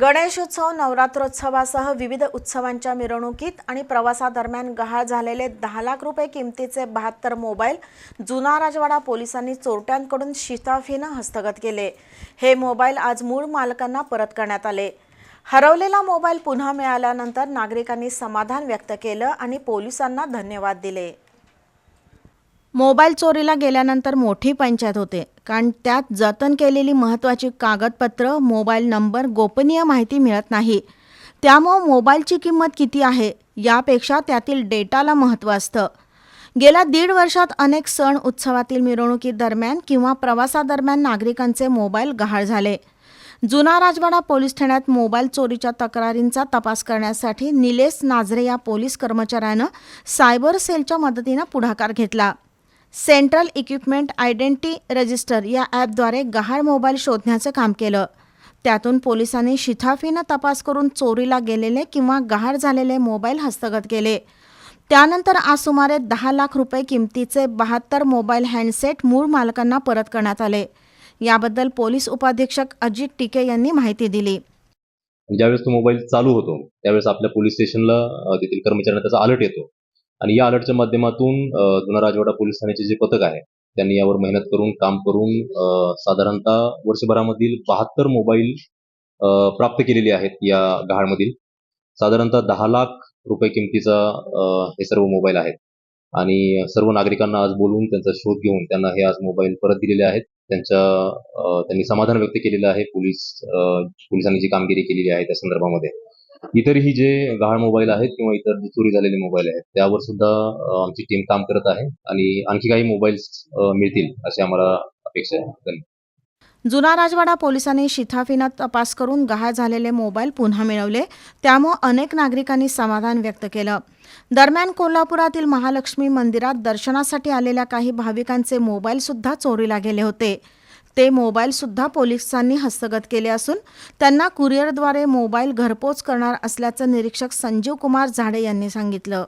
गणेशोत्सव नवरात्रोत्सवासह विविध उत्सवांच्या मिरवणुकीत आणि प्रवासादरम्यान गहाळ झालेले दहा लाख रुपये किमतीचे बहात्तर मोबाईल जुना राजवाडा पोलिसांनी चोरट्यांकडून शिताफीनं हस्तगत केले. हे मोबाईल आज मूळ मालकांना परत करण्यात आले. हरवलेला मोबाईल पुन्हा मिळाल्यानंतर नागरिकांनी समाधान व्यक्त केलं आणि पोलिसांना धन्यवाद दिले. मोबाईल चोरीला गेल्यानंतर मोठी पंचायत होते. कारण त्यात जतन केलेली महत्त्वाची कागदपत्र मोबाईल नंबर गोपनीय माहिती मिळत नाही. त्यामुळं मोबाईलची किंमत किती आहे? यापेक्षा त्यातील डेटाला महत्त्व असतं. गेल्या दीड वर्षात अनेक सण उत्सवातील मिरवणुकीदरम्यान किंवा प्रवासादरम्यान नागरिकांचे मोबाईल गहाळ झाले. जुना राजवाडा पोलीस ठाण्यात मोबाईल चोरीच्या तक्रारींचा तपास करण्यासाठी निलेश नाझरे या पोलीस कर्मचाऱ्यानं सायबर सेलच्या मदतीनं पुढाकार घेतला. सेंट्रल इक्विपमेंट आयडेंटी रजिस्टर या ॲपद्वारे गहाळ मोबाईल शोधण्याचं काम केलं. त्यातून पोलिसांनी शिथाफीनं तपास करून चोरीला गेलेले किंवा गहाळ झालेले मोबाईल हस्तगत केले. त्यानंतर आज सुमारे दहा लाख रुपये किमतीचे बहात्तर मोबाईल हँडसेट मूळ मालकांना परत करण्यात आले. याबद्दल पोलीस उपाधीक्षक अजित टिके यांनी माहिती दिली. ज्यावेळेस तो मोबाईल चालू होतो त्यावेळेस आपल्या पोलीस स्टेशनला तेथील कर्मचाऱ्यांना त्याचा अलर्ट येतो. आणि या अलर्टच्या माध्यमातून जुना राजवाडा पोलीस ठाण्याचे जे पथक आहे त्यांनी यावर मेहनत करून काम करून साधारणतः वर्षभरामधील बहात्तर मोबाईल अ, प्राप्त केलेले आहेत या गहाळमधील. साधारणतः दहा लाख रुपये किमतीचा हे सर्व मोबाईल आहेत. आणि सर्व नागरिकांना आज बोलवून त्यांचा शोध घेऊन त्यांना हे आज मोबाईल परत दिलेले आहेत. त्यांच्या त्यांनी समाधान व्यक्त केलेलं आहे. पोलीस पोलिसांनी जी कामगिरी केलेली आहे त्या संदर्भामध्ये. इतरही जे गहाळ मोबाईल आहेत किंवा इतर जे चोरी झालेले मोबाईल आहेत त्यावर सुद्धा आमची टीम काम करत आहे आणि आणखी काही मोबाईल्स मिळतील अशी आम्हाला अपेक्षा आहे. जुना राजवाडा पोलिसांनी शिथाफीनं तपास करून गहाळ झालेले मोबाईल पुन्हा मिळवले. त्यामुळे अनेक नागरिकांनी समाधान व्यक्त केलं. दरम्यान कोल्हापुरातील महालक्ष्मी मंदिरात दर्शनासाठी आलेल्या काही भाविकांचे मोबाईल सुद्धा चोरीला गेले होते. ते मोबाईलसुद्धा पोलिसांनी हस्तगत केले असून त्यांना कुरिअरद्वारे मोबाईल घरपोच करणार असल्याचं निरीक्षक संजीव कुमार झाडे यांनी सांगितलं.